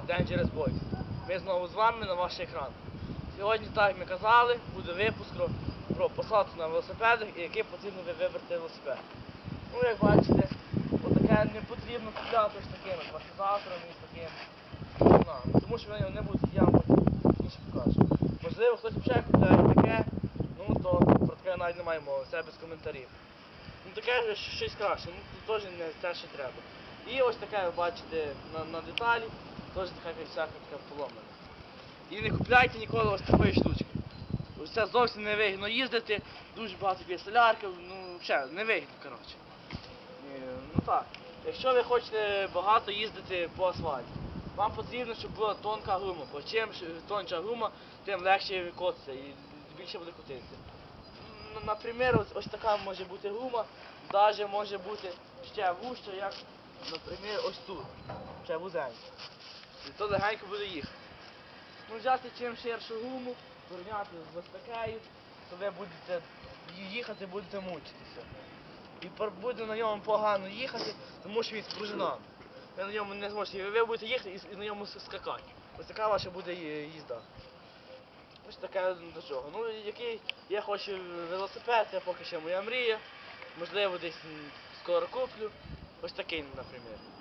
каналі Dangerous Boys. Ми знову з вами на ваш екран. Сьогодні, так як ми казали, буде випуск про, посадку на велосипедах і який потрібно ви вибрати велосипед. Ну, як бачите, отаке не потрібно купляти з такими амортизаторами і з таким. Тому що вони не будуть я вам потім покажу. Можливо, хтось взагалі купляє таке, ну то про таке навіть немає мови, це без коментарів. Ну таке щось краще, ну це теж не те, що треба. І ось таке ви бачите на, на деталі, теж якась така поломана. І не купляйте ніколи ось такої штучки. Ось це зовсім не вигідно їздити, дуже багато є солярки, ну взагалі не вигідно, коротше. Ну так, якщо ви хочете багато їздити по асфальті, вам потрібно, щоб була тонка гума, бо чим тонша гума, тим легше котиться і більше буде котитися. Наприклад, ось, така може бути гума, навіть може бути ще вужча, як, наприклад, ось тут, ще вузенька. І то легенько буде їхати. Ну, взяти чим ширшу гуму, порівняти з ось то ви будете їхати, будете мучитися. І буде на ньому погано їхати, тому що він з. Ви на ньому не зможете, ви будете їхати і на ньому скакати. Ось така ваша буде їзда. Ось таке до чого. Ну, який я хочу велосипед, це поки що моя мрія. Можливо, десь скоро куплю. Ось такий, наприклад.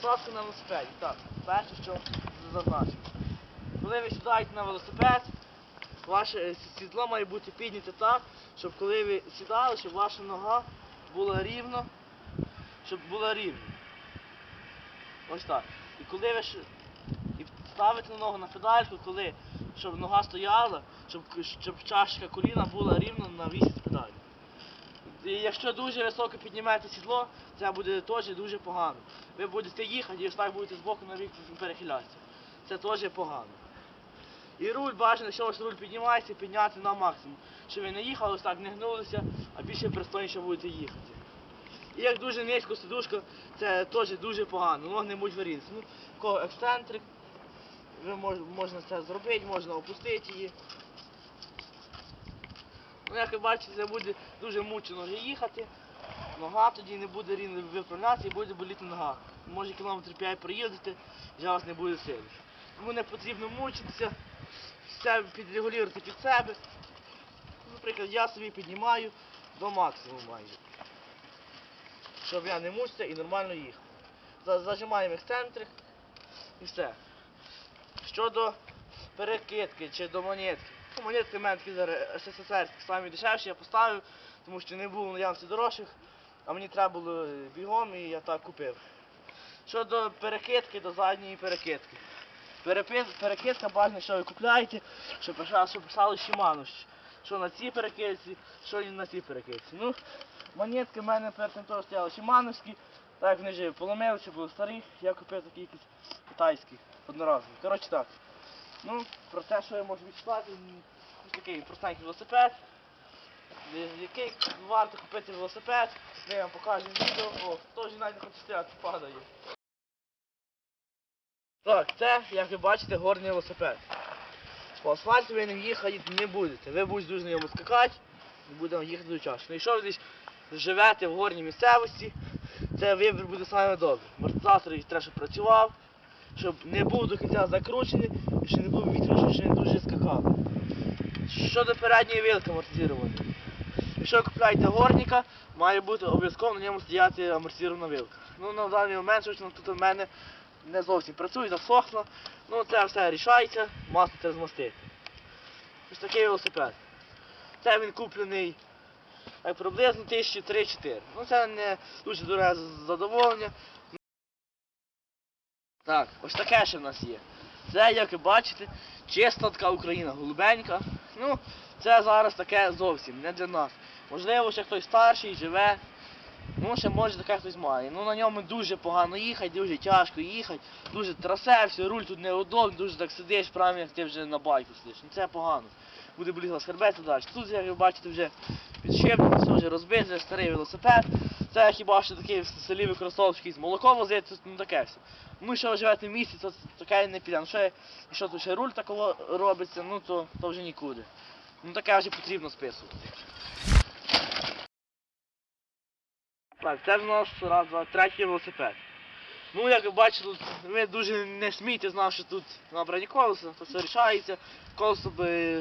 Посадка на велосипеді. Так, перше, що зазначив. Коли ви сідаєте на велосипед, ваше е, сідло має бути підняте так, щоб коли ви сідали, щоб ваша нога була рівно, щоб була рівна. Ось так. І коли ви і ставите ногу на педальку, коли, щоб нога стояла, щоб, щоб чашка коліна була рівно на вісі з педалі. І якщо дуже високо піднімаєте сідло, це буде теж дуже погано. Ви будете їхати і так будете з боку на бік перехилятися. Це теж погано. І руль бажано, якщо ось руль піднімається, підняти на максимум. Щоб ви не їхали, ось так не гнулися, а більше пристойніше будете їхати. І як дуже низько сидушка, це теж дуже погано, ноги не будуть варитися. Ну, кого ексцентрик, ви мож, можна це зробити, можна опустити її. Ну, як ви бачите, це буде дуже мучено вже їхати. Нога тоді не буде рівно виправлятися і буде боліти нога. Може кілометр 5 проїздити, вже вас не буде сили. Тому не потрібно мучитися, все підрегулювати під себе. Наприклад, я собі піднімаю до максимуму майже. Щоб я не мучився і нормально їхав. За- Зажимаємо ексцентрик і все. Щодо перекидки чи до монетки. Ну, монетки в мене такі СССР самі дешевші я поставив, тому що не було наявності дорожчих, а мені треба було е, бігом і я так купив. Щодо перекидки, до задньої перекидки. Перекидка бажано, що ви купляєте, щоб щоб Shimano, що на цій перекидці, що і на цій перекидці. Ну, монетки в мене перед тим теж стояли Shimanoські, так вони вже поломилися, були старі, я купив такі якісь китайські, одноразові. Коротше так. Ну, про те, що я можу відчувати, ось такий простенький велосипед, який варто купити велосипед, я вам покажу відео, о, теж навіть не хоче стояти, падає. Так, це, як ви бачите, горний велосипед. По асфальту ви ним їхати не будете. Ви будете дуже на ньому скакати будемо їхати дуже часто. Ну, Якщо ви десь живете в горній місцевості, це вибір буде саме добре. Амортизатор їх треба, щоб працював, щоб не був до кінця закручений, щоб не був вітру, щоб не дуже скакав. Щодо передньої вилки амортизованої. Якщо купляєте горника, має бути обов'язково на ньому стояти амортизована вилка. Ну на даний момент ну, тут у мене не зовсім працює, засохло. Ну це все рішається, масло це змастити. Ось такий велосипед. Це він куплений так, приблизно 1003-4. Ну це не дуже дороге задоволення. Так, ось таке ще в нас є. Це, як ви бачите, чиста така Україна, голубенька. Ну, це зараз таке зовсім не для нас. Можливо, ще хтось старший живе. Ну, ще може таке хтось має. Ну на ньому дуже погано їхати, дуже тяжко їхати, дуже трасе, все, руль тут неудобний, дуже так сидиш, правильно, як ти вже на байку сидиш. Ну це погано. Буде боліла схербець далі. Тут, як ви бачите, вже підшипник, все вже розбитий, старий велосипед. Це хіба що такий в селі використовував з молоко возити, ну таке все. Ну, що ви живете місяць, то таке не піде. Ну, що, якщо тут ще руль такого робиться, ну то, то вже нікуди. Ну таке вже потрібно списувати. Так, це в нас раз, два, третій велосипед. Ну, як ви бачите, ви дуже не смійте, знав, що тут набрані колеса, то все рішається, колесо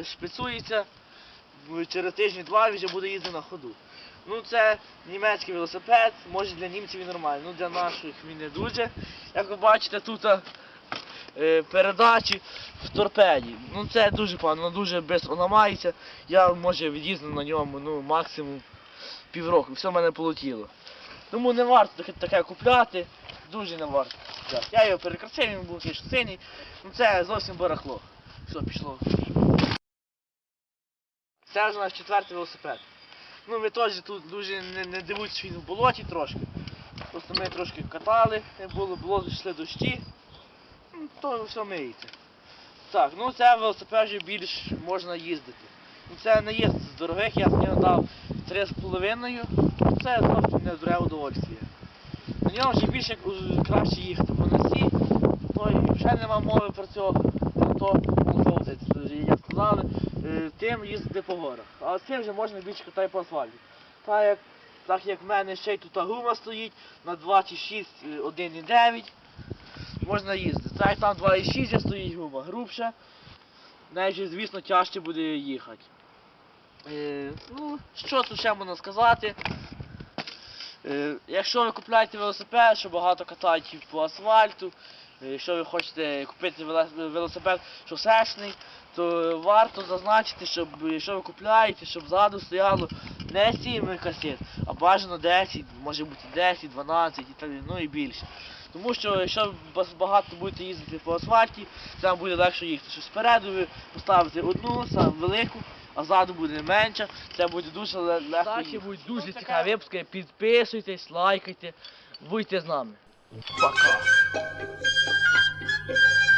шпицується, через тиждень-два вже буде їздити на ходу. Ну це німецький велосипед, може для німців і нормально, ну для наших він не дуже. Як ви бачите, тут е, передачі в торпеді. Ну це дуже погано, воно дуже швидко ламається. Я може від'їздив на ньому ну, максимум півроку, все в мене полетіло. Тому не варто таке, купляти, дуже не варто. Я його перекрасив, він був такий синій. Ну це зовсім барахло. Все, пішло. Це вже наш четвертий велосипед. Ну ми теж тут дуже не, не дивуйтесь, що він в болоті трошки. Просто ми трошки катали, не було, було йшли дощі. Ну, то все миється. Так, ну це велосипед вже більш можна їздити. Ну це не є з дорогих, я нього дав 3,5. Це зовсім не дороге удовольствие. На ньому вже більше е, краще їхати по носі, то і вже нема мови про цього, про то, як сказали, е, тим їздити по горах. А цим вже можна більше катати по асфальті. Так як, так як в мене ще й тут гума стоїть на 2,6, е, 1,9 можна їздити. Так як там 2,6 стоїть гума грубша, навіть, звісно, тяжче буде їхати. Е, ну, що тут ще можна сказати? Е, якщо ви купляєте велосипед, що багато катають по асфальту, е, якщо ви хочете купити велосипед шосешний, то варто зазначити, щоб якщо ви купляєте, щоб ззаду стояло не 7 касет, а бажано 10, може бути 10, 12 і так, ну і більше. Тому що якщо багато будете їздити по асфальті, вам буде легше їхати. Що спереду ви поставите одну, сам велику, а ззаду буде менше, це буде дуже ле- легко. Так, їхати. будуть Ну, дуже таке. цікаві випуски. Підписуйтесь, лайкайте, будьте з нами. Пока.